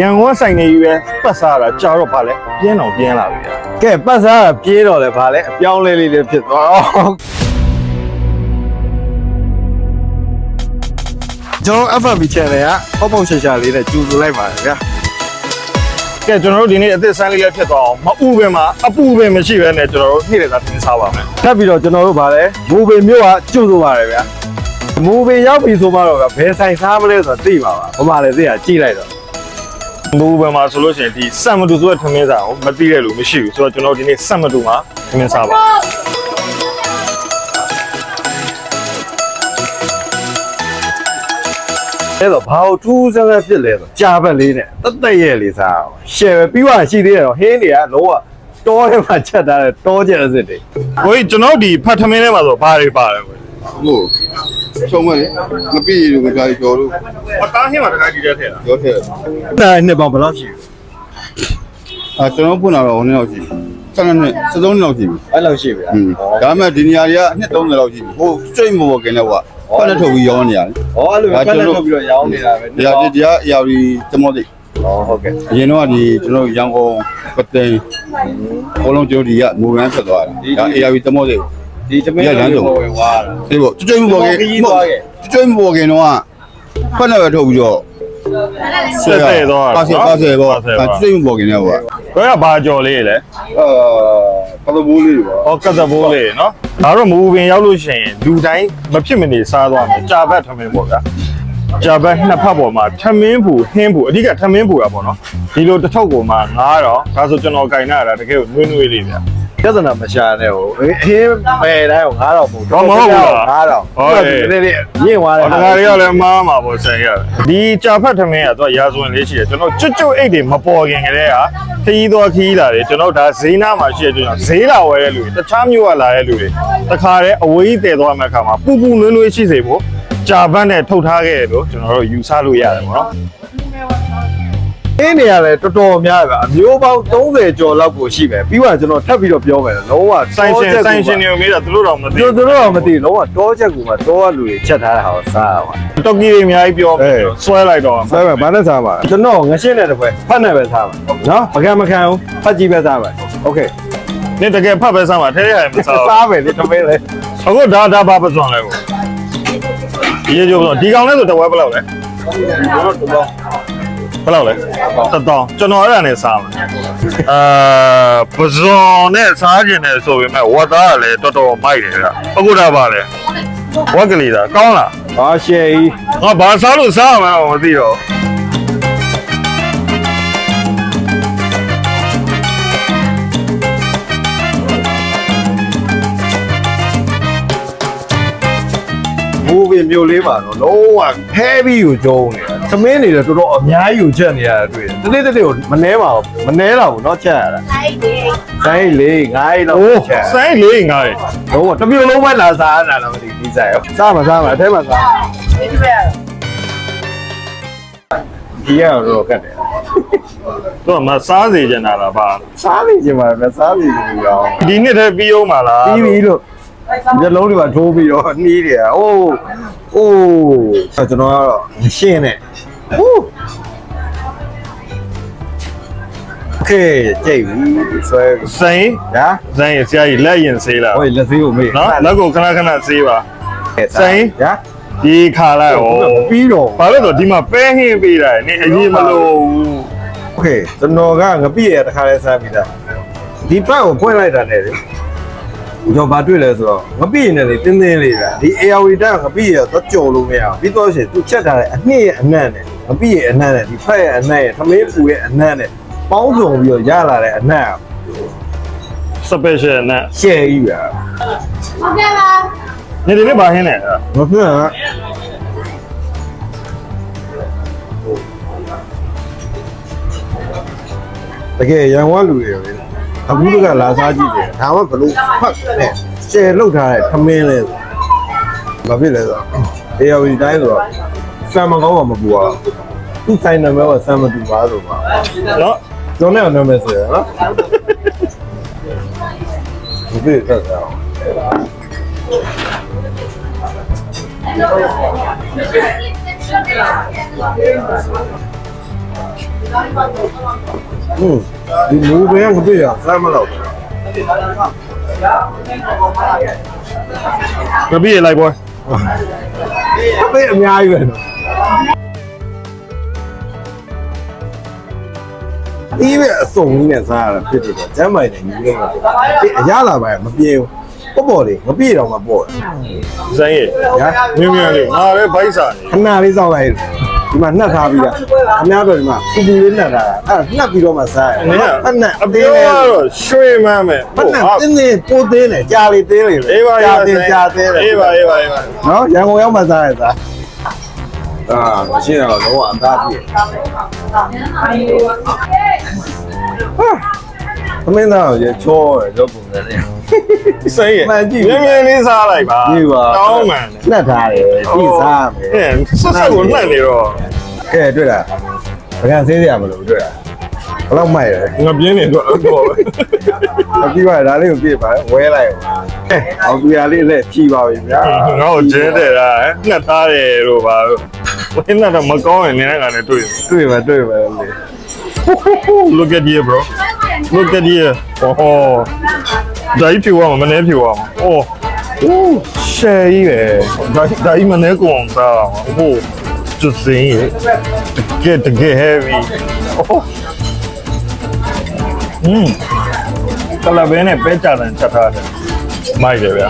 ရန်ကုန်ဆိုင်နေကြီးပဲပတ်စားတာကြာတော့ဗာလဲပြင်းအောင်ပြင်းလာပြီဗျာကဲပတ်စားတာပြေးတော့လေဗာလဲအပြောင်းလဲလေးလေးဖြစ်သွားတော့ကျွန်တော် FB channel ကပေါ့ပေါ့ရှာရှာလေးနဲ့ကြိုဆိုလိုက်ပါတယ်ဗျာကဲကျွန်တော်တို့ဒီနေ့အသစ်ဆန်းလေးလည်းဖြစ်သွားအောင်မအူပင်မှာအပူပင်မရှိပဲနဲ့ကျွန်တော်တို့နေ့လည်သားတင်စားပါမယ်ထပ်ပြီးတော့ကျွန်တော်တို့ဗာလဲမူပင်မြို့ကကြိုဆိုပါတယ်ဗျာမူပင်ရောက်ပြီဆိုမှတော့ဗျာဘယ်ဆိုင်စားမလဲဆိုတော့သိပါပါဘာမှလည်းသိရကြည့်လိုက်တော့ မူပင်မှာဆိုလို့ရှိရင်ဒီစက်မတူဆိုတဲ့ထမင်းစားကိုမသိတဲ့လူမရှိဘူးဆိုတော့ကျွန်တော်ဒီနေ့စက်မတူမှာထမင်းစားပါအဲ့တော့ဘာလို့ထူးဆန်းဆန်းဖြစ်လဲဆိုကြာဘက်လေးနဲ့တက်တက်ရဲ့လေးစားအောင်ရှယ်ပဲပြီးသွားရှိသေးတယ်တော့ဟင်းတွေကလုံးဝတောထဲမှာချက်ထားတဲ့တောကျက်အစ်စ်တွေကိုကြီးကျွန်တော်ဒီဖတ်ထမင်းထဲမှာဆိုဘာတွေပါတယ်ကို ဟုတ်ချုံမလေးမပြည့်ရဘူးကြာကျော်လို့အသားဟင်းမှာတခါကြည့်တဲ့ထဲလားပြောခဲ့တယ်ဒါနှစ်ပေါင်ဘယ်လောက်ရှိလဲအာကျွန်တော်ပွင့်လာတော့ဟိုနေ့လောက်ရှိဆက်နှစ်စသုံးနှစ်လောက်ရှိပြီအဲ့လောက်ရှိပြီလားอืมဒါမှဒီနေရာတွေကအနှစ်30လောက်ရှိပြီဟိုစရိတ်မော်ကင်တော့ကဖက်နဲ့ထုတ်ပြီးရောင်းနေရတယ်ဟောအဲ့လိုပဲဖက်လက်ထုတ်ပြီးတော့ရောင်းနေတာပဲဒီဟာဒီတရားအရာဒီသမောတိဟောဟုတ်ကဲ့အရင်တော့ကဒီကျွန်တော်ရန်ကုန်ပသိမ်ဘလုံးကျော်ဒီကမူရန်ဖြစ်သွားတယ်ဒါအရာဒီသမောတိ ဒီသမင်းလေးကိုဝင်သွားတာဒီပေါ့ကျွတ်ကျွတ်မော်ကင်ကျွတ်မော်ကင်တော့ကဖက်နဲ့ပဲထုတ်ပြီးတော့ဆက်တဲ့တော့ပါစေပါစေပေါ့ကျွတ်မော်ကင်တော့ကကိုကဘာကြော်လေးလဲအာပလဘူးလေးပါဟောကတ်သဘိုးလေးနော်ဒါတော့မူပင်ရောက်လို့ရှိရင်လူတိုင်းမဖြစ်မနေစားသွားမယ်ကြာဘက်ထမင်းပေါ့ဗျာကြာဘက်နှစ်ဖက်ပေါ်မှာထမင်းပူဟင်းပူအဓိကထမင်းပူတာပေါ့နော်ဒီလိုတစ်ထုပ်ကိုမှ9000ဒါဆိုကျွန်တော်ကင်နာတာတကယ်ကိုနွေးနွေးလေးဗျာ ပြဿနာမရှာနဲ့ဟိုအင်းပဲတိုင်းကို9000ပို့တော့မဟုတ်ဘူးလား9000ဟုတ်တယ်ဒီနေ့ညင်သွားတယ်ဟောတခါတွေကလည်းမားမှာပေါ့ဆန်ရတယ်ဒီကြာဖက်ထမင်းကတော့ရာဇဝင်လေးရှိတယ်ကျွန်တော်ကျွတ်ကျွတ်အိတ်တွေမပေါ်ခင်ကလေးကခရီးသွားခရီးလာတယ်ကျွန်တော်ဒါဈေးနာမှာရှိတဲ့ကျွန်တော်ဈေးလာဝယ်တဲ့လူတွေတခြားမြို့ကလာတဲ့လူတွေတခါတည်းအဝေးတည်သွားမဲ့အခါမှာပူပူနွေးနွေးရှိစေဖို့ကြာဘတ်နဲ့ထုတ်ထားခဲ့တယ်လို့ကျွန်တော်တို့ယူဆလို့ရတယ်ပေါ့နော် အင်းနေရတယ်တော်တော်များပါအမျိုးပေါင်း30ကျော်လောက်ကိုရှိမယ်ပြီးတော့ကျွန်တော်ထပ်ပြီးတော့ပြောမယ်လုံးဝ ဆိုင်ရှင်ဆိုင်ရှင်တွေကိုမေးတာသူတို့တော့မသိ သူတို့တော့မသိလုံးဝတောချက်ကူမှာတောကလူတွေချက်ထားတဲ့ဟာကိုစားရပါ တော်ကီတွေအများကြီးပြောပြီးတော့ဆွဲလိုက်တော့ စားပါဘာနဲ့စားပါကျွန်တော်ငရှင်းတဲ့တစ်ပွဲဖတ်နဲ့ပဲစားပါနော်မခံမခံဘူးဖတ်ကြည့်ပဲစားပါโอเค နေတကယ်ဖတ်ပဲစားမှာထဲရရင်မစားဘူး စားမယ်လေတမင်းလေ အခုဒါဒါဘာပစွန်လဲကိုဒီရေကျိုးပစွန်ဒီကောင်လဲဆိုတဝဲဘယ်လောက်လဲ ကျွန်တော်တော့ ဘ ယ်လောက်လဲတတောင်းကျွန်တော်အဲ့ဒါနဲ့စားမှာအာပစွန်နဲ့စားကျင်တယ်ဆိုပေမဲ့ဝတ်သားကလည်းတော်တော်မိုက်တယ်ဗျအခုဒါပါလဲဝက်ကလေးဒါကောင်းလားဟာရှယ်ကြီးငါဘာစားလို့စားရမှာမသိတော့မူဗီမျိုးလေးပါတော့လုံးဝ heavy ကိုကျုံးနေတာ သမင်းနေတယ်တော်တော်အများကြီးကိုချက်နေရတာတွေ့တယ်တနေ့တနေ့ကိုမနှဲပါဘူးမနှဲတော့ဘူးเนาะချက်ရတာ လိုက်တယ် ဆိုင်လေးငိုင်းတော့ အိုး ချက် စိုင်းလေးငါးတယ် လုံးဝတစ်မျိုးလုံးပဲလာစားရတာတော့မသိဒီဆိုင်ရောစားမှာစားမှာအထဲမှာစား ဒီဘက် ဒီရတော့ကတ်တယ် တော့မစားစေချင်တာလားဗျ စားနေချင်ပါပဲစားနေပြီရော ဒီနှစ်တည်းပြီးအောင်ပါလား ပြီးပြီလို့မျက်လုံးတွေပါထိုးပြီးတော့နှီးတယ်အိုးအိုးကျွန်တော်ကတော့ရှင်းနေ ဟူးโอเคကြိတ်ပြီဆွဲပြီ စိုင်း ညာ စိုင်းရဆရာကြီးလက်ရင်ဆေးလား ဟိုလက်သေးကိုမေး နော်လက်ကိုခဏခဏဆေးပါ စိန် ညာ ဒီခါလိုက်ရော ပြီးတော့ ဘာလို့လဲဆိုတော့ဒီမှာပဲဟင်းပေးတာနင်အရင်မလို့ โอเคကျွန်တော်ကငပိရတခါလဲစားပြီးသားဒီပတ်ကိုဖွင့်လိုက်တာနဲ့လေကျွန်တော်ဘာတွေ့လဲဆိုတော့ငပိရနဲ့လေတင်းတင်းလေးကဒီ ARV တန်းငပိရတော့ကြော်လို့မရဘူးပြီးတော့ရှင်သူချက်ထားတဲ့အနှစ်ရဲ့အနံ့နဲ့ ငပိရအနံ့နဲ့ဒီဖက်ရဲ့အနံ့ရဲ့သမင်းပူရဲ့အနံ့နဲ့ပေါင်းစုံပြီးတော့ရလာတဲ့အနံ့ special နဲ့ရှယ်ကြီးပဲဟုတ်ကဲ့ပါနေဒီနေ့ဘာဟင်းလဲမဖြစ်ဟတကယ်ရန်ဝလူတွေပဲအခုတကလာစားကြည့်တယ်ဒါမှဘလို့ဖတ်နဲ့ရှယ်လောက်ထားတဲ့ခမင်းလဲဘာဖြစ်လဲဆိုတော့အေယာဝီတိုင်းဆိုတော့စံမကောင်းမှမပူပါဘူး သူဆိုင်နာမည်ကစံမတူပါဆိုပါနော်ကျွန်တော်လည်းနာမည်ဆိုရနော်ဒီပြတ်တာอืมဒီမူပဲငပြည့်ရစားမလို့ငပိရလိုက်ပွဲအပေးအများကြီးပဲနော် ဒီပဲအစုံကြီးနဲ့စားရတာဖြစ်တယ်တော့ကျမ်းပိုင်နေညီလေးမှာဒီအရလာပါမပြေဘူးပေါ့ပေါ့လေးမပြေတော့မှပေါ့ဇန်ရဲ့ညာမြင်းမြင်းလေးငါလည်းဘိုက်စာနေခဏလေးစောက်လိုက်ဒီမှာနှက်ထားပြီးတာအများတော့ဒီမှာပူပူလေးနှက်ထားတာအဲ့နှက်ပြီးတော့မှစားရနင်ကဖက်နှက်အပြောကတော့ရွှေမန်းမယ်ဖက်နှက်တင်းတင်းပိုးသေးတယ်ကြာလေးသေးလေအေးပါကြာအေးသေးပါကြာသေးတယ်အေးပါအေးပါအေးပါနော်ရန်ကုန်ရောက်မှစားရသား အာမရှိတော့လုံးဝအသားပြည့်သမင်းသားရေချောရတော့ပုံစံနဲ့ဇန်ရဲ့မှန်ကြည့်မြင်းမြင်းလေးစားလိုက်ပါဒီပါတောင်းမှန်တယ်နှက်ထားတယ်ပြီးစားမယ်ဟဲ့ဆက်ဆက်ကိုနှက်နေတော့ကဲတွေ့လားဘယ်ကဆေးစရာမလိုတွေ့လားဘယ်တော့မိုက်လဲငါပြင်းနေတော့တော့ပဲအပြီးပါဒါလေးကိုပြည့်ပါဝဲလိုက်အောင်အဲအောင်ပြရလေးလက်ဖြီးပါပြီဗျာငါ့ကိုကျဲတဲ့တာနှက်ထားတယ်လို့ပါ ဝင်းနှက်တော့မကောင်းရင်နင်းကလည်းတွေ့ တွေ့ပါတွေ့ပါလေ Look at here bro Look at here oh ဒါကြီးဖြူအောင်မနေဖြူအောင် oh ရှယ်ကြီးပဲဒါဒါကြီးမနေကုန်သားအောင်ဟိုကျွစင်းရဲ့တကယ်တကယ် heavy oh อืมကလဘဲနဲ့ပဲကြတယ်ချက်ထားတယ်မိုက်တယ်ဗျာ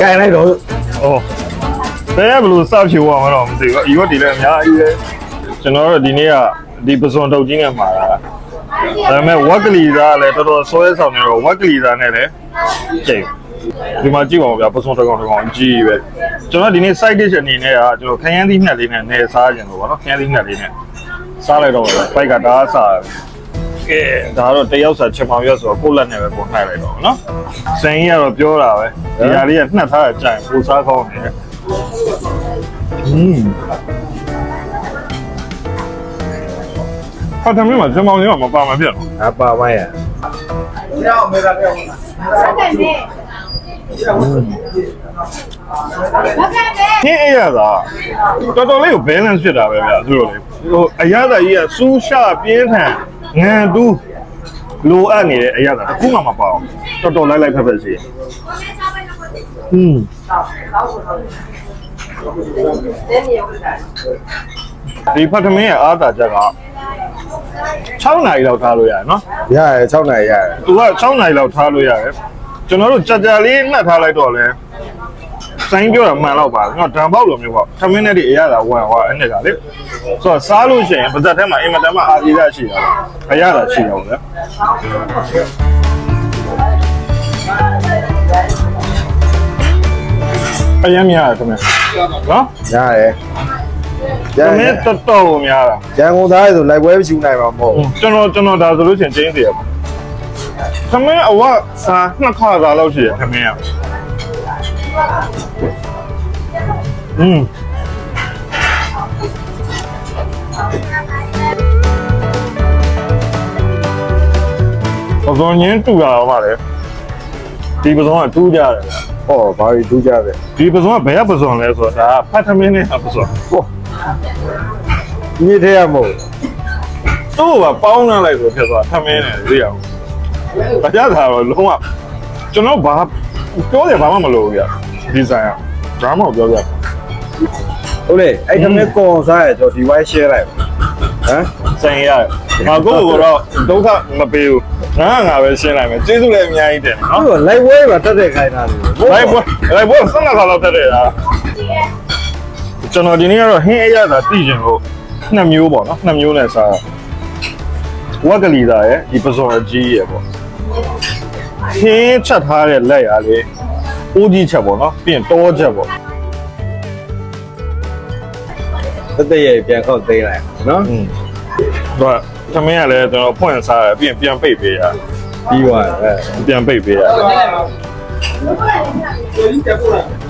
ကဲလိုက်တော့ 哦， ဘယ်ဘလို့စဖြူအောင်မတော့မသိဘူးအီဝတ်တီလည်းအများကြီးပဲကျွန်တော်တို့ဒီနေ့ကဒီပစွန်တုတ်ကြီးနဲ့မှာတာဒါပေမဲ့ဝက်ကလီသားလည်းတော်တော်ဆွဲဆောင်နေတော့ဝက်ကလီသားနဲ့လည်းကျိတ်ဒီမှာကြည့်ပါဦးဗျာပစွန်တစ်ကောင်တစ်ကောင်ကြီးပဲကျွန်တော်ဒီနေ့ side dish အနေနဲ့ကကျွန်တော်ခရမ်းသီးနှက်လေးနဲ့နေစားကြတယ်လို့ပေါ့နော်ခရမ်းသီးနှက်လေးနဲ့စားလိုက်တော့ပိုက်ကဒါစားကဲဒါတော့တယောက်စာချက်မောင်ရက်ဆိုတော့ကိုယ့်လက်နဲ့ပဲပုံနှိုက်လိုက်တော့နော်စင်ကြီးကတော့ပြောတာပဲဒီဟာလေးကနှက်ထားတဲ့ကြိုင်ပူစားကောင်းနေတယ် อืมဟာတမင်းမှာချက်မောင်ရက်မပါမပြတ်တော့ အပါမိုင်းရ ဟုတ်ကဲ့နဲ့ဟုတ်ကဲ့နဲ့ ဟင်းအရသာတော်တော်လေးကို balance ဖြစ်တာပဲဗျာသူတို့လေဟိုအရသာကြီးကစူးရှပြင်းထန်ငံတူးလိုအပ်နေတဲ့အရသာတစ်ခုမှမပါအောင်တော်တော်လိုက်လိုက်ဖက်ဖက်စီอืม ဒီဖတ်သမင်းရဲ့အားသာချက်က6နာရီလောက်ထားလို့ရတယ်နော်ရရ6နိုင်ရရသူက6နာရီလောက်ထားလို့ရတယ်ကျွန်တော်တို့ကြာကြာလေးနှက်ထားလိုက်တော့လဲစိုင်းပြောတာမှန်တော့ပါငါတံပေါက်လိုမျိုးပေါ့သမင်းနဲ့ဒီအရသာဝမ်ဟွာအဲ့နဲ့ကလေဆိုတော့စားလို့ရှိရင်ပါဇက်ထဲမှာအင်မတန်မှအာဒီရရှိတာအရသာရှိတော့ဗျ အရင်များတယ်သမင်းနော်ရရသမင်းတော်တော်ကိုများတာရန်ကုန်သားဆိုလိုက်ပွဲဖြူနိုင်မှာမဟုတ်ကျွန်တော်ကျွန်တော်ဒါဆိုလို့ရှိရင်ကျင်းသေးရပါသမင်းအဝစားနှစ်ခါသာလောက်ရှိရသမင်းရอืมပဇွန်ညင်းတူတာပါလေဒီပဇွန်ကတူးကြတယ်ဗျ ဟောဘာကြီးထူးကြတယ်ဒီပဇွန်ကဘယ်ကပဇွန်လဲဆိုတော့ဒါကဖတ်သမင်းနဲ့ပဇွန်ဟောဒီထဲရမဟုတ်သူ့ကပေါင်းနှလိုက်ဆိုဖြစ်သွားသမင်းနဲ့သိရအောင်။တရားသာတော့လုံးဝကျွန်တော်ဘာပြောတယ်ဘာမှမလုပ်ဘူးဗျဒီဇိုင်းကဒါမှမပြောပြဟုတ်လေအဲ့ဒါမဲ့ကွန်စားရတော့ဒီဝိုင်း share လိုက်ဟမ်စင်ရတယ်။ငါကိုယ့်ကိုယ်တော့ဒုက္ခမပေးဘူး။ ငါကငါပဲရှင်းလိုက်မယ်။ကျေးဇူးလည်းအများကြီးတင်တယ်နော်သူကလိုက်ပွဲမှာတက်တဲ့ခိုင်းတာလေ။လိုက်ပွဲလိုက်ပွဲဆက်လက်ခါလောက်တက်တယ်လား။ကျွန်တော်ဒီနေ့ကတော့ဟင်းအရသာတည်ကျင်လို့နှစ်မျိုးပေါ့နော်။နှစ်မျိုးနဲ့စားတာ။ဝက်ကလီသားရဲ့ဒီပဇွန်အကြီးရဲ့ပေါ့။ဟင်းချက်ထားတဲ့လက်ရလေးအိုးကြီးချက်ပေါ့နော်။ပြီးရင်တောချက်ပေါ့။တက်တဲ့ရပြန်ခောက်သိမ်းလိုက်နော်อืมတော့ သမင်းကလည်းကျွန်တော်ဖွင့်စားတယ်ပြီးရင်ပြန်ပိတ်ပေးရပြီးသွားတယ်ပြန်ပိတ်ပေးရ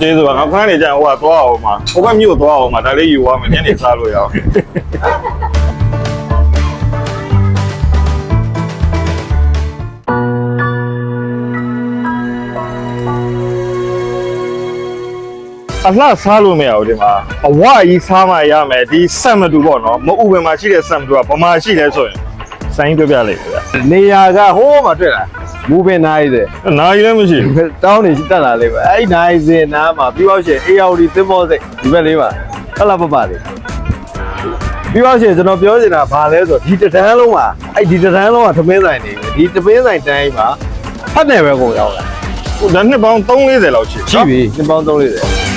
ကျေးဇူးပါငါခဏနေကြဟိုကသွားအောင်မှာဟိုဘက်မြို့သွားအောင်မှာဒါလေးယူသွားမယ်ညနေစားလို့ရအောင် အအလှစားလို့မရဘူးဒီမှာအဝကြီးစားမှရမယ်ဒီဆက်မတူပေါ့နော်မအူပင်မှာရှိတဲ့ဆက်မတူကဗမာရှိလဲဆိုရင်စိုင်းပြပြလိုက်ဗျာနေရာကဟိုးမှာတွေ့လားမူပင်နားရည်တဲ့နားကြီးလည်းမရှိဘူးတောင်းနေတက်လာလေးပဲအဲ့ဒီနားရည်စင်နားမှာပြီးတော့ရှင်အေယာဝတီသင်္ဘောစိတ်ဒီဘက်လေးပါဟလာပပလေးပြီးတော့ရှင်ကျွန်တော်ပြောချင်တာဘာလဲဆိုတော့ဒီတဒန်းလုံးမှာအဲ့ဒီတဒန်းလုံးကသမင်းဆိုင်နေပြီဒီသမင်းဆိုင်တိုင်းမှာဖတ်နေပဲကုန်ရောက်လာဟိုဒါနှစ်ပေါင်း340လောက်ရှိရှိပြီနှစ်ပေါင်း30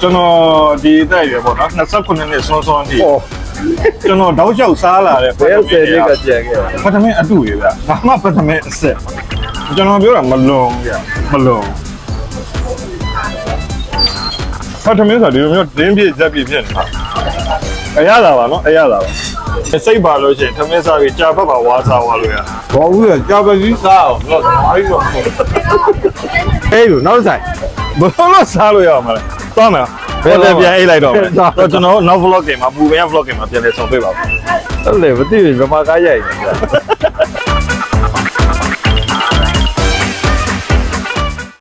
ကျွန်တော်ဒီအသက်အရွယ်ပေါ့နော်29နှစ်စွန်းစွန်းအထိအော်ကျွန်တော်တောက်လျှောက်စားလာတဲ့ဘယ်ဆယ်နှစ်ကကြံခဲ့တာပထမအတူရဗျာငါမှပထမအဆက်ကျွန်တော်ပြောတာမလွန်ဗျာမလွန်ပထမဆိုဒီလိုမျိုးဒင်းပြည့်ဇက်ပြည့်ဖြစ်နေတာအရသာပါနော်အရသာပါ စိတ်ပါလို့ရှိရင်ထမင်းစားပြီးကြာဖက်ပါဝါစားဝါလို့ရဘောဘူးကကြောက်ပကြီးစားအောင်တော့အားကြီးတော့အေးလို့နောက်ဆိုင်ဘယ်လိုစားလို့ရအောင်မလဲသွားမယ်ဘယ်ပြန်အိတ်လိုက်တော့မယ်တော့ကျွန်တော်နောက် vlog တွေမှာပူပင် vlog တွေမှာပြန်လဲဆောင်ပေးပါဦးအဲ့လေမသိဘူးဗမာကားရိုက်နေတာ